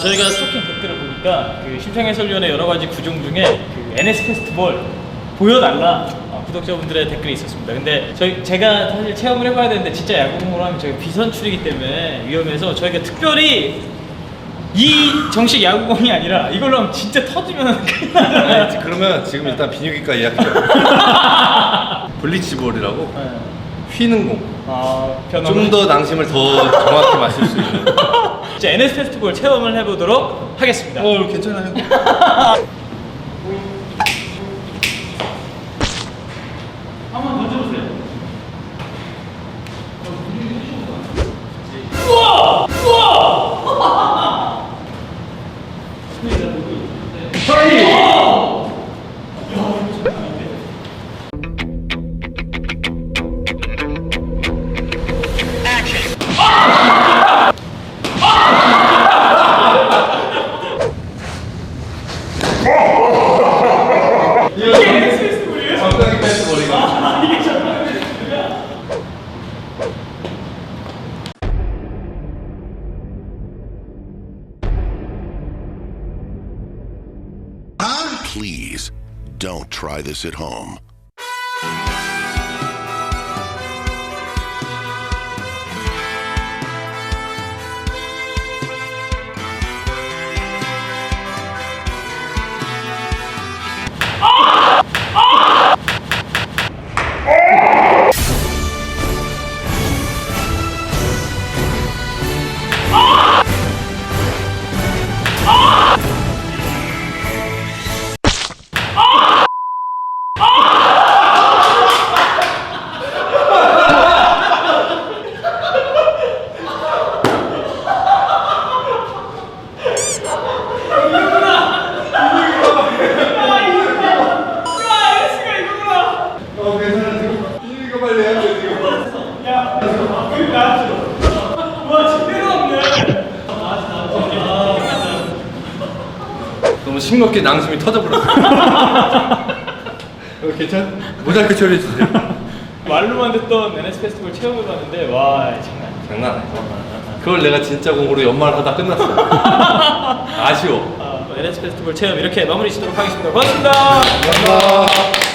저희가 스토킹 댓글을 보니까 그 심창 해설위원회 여러 가지 구종 중에 그 NS 페스티벌 보여달라 어, 구독자분들의 댓글이 있었습니다. 근데 저희 제가 사실 체험을 해봐야 되는데 진짜 야구공으로 하면 저희가 비선출이기 때문에 위험해서 저희가 특별히 이 정식 야구공이 아니라 이걸로 하면 진짜 터지면 큰일 나요. 아니, 그러면 지금 일단 비뇨기과 예약해요. 블리치볼이라고 네. 휘는 공. 아, 좀 더 낭심을 더 정확히 마실 수 있는. 자, NS 페스티벌 체험을 해보도록 하겠습니다. 어, 괜찮아요. 적당히 패스볼이가. Please don't try this at home. 비뇨기과 빨리 해야 돼, 지금. 와, 제대로 없네. 너무 싱겁게 낭심이 터져버렸어. 어, 괜찮아? 모자이크 처리해주세요. 말로만 듣던 NS 페스티벌 체험해봤는데 와 장난 아니야. 장난 아니야. 그걸 내가 진짜 공으로 연말하다 끝났어. 아쉬워. 아, NS 페스티벌 체험 이렇게 마무리 짓도록 하겠습니다. 고맙습니다. 감사합니다.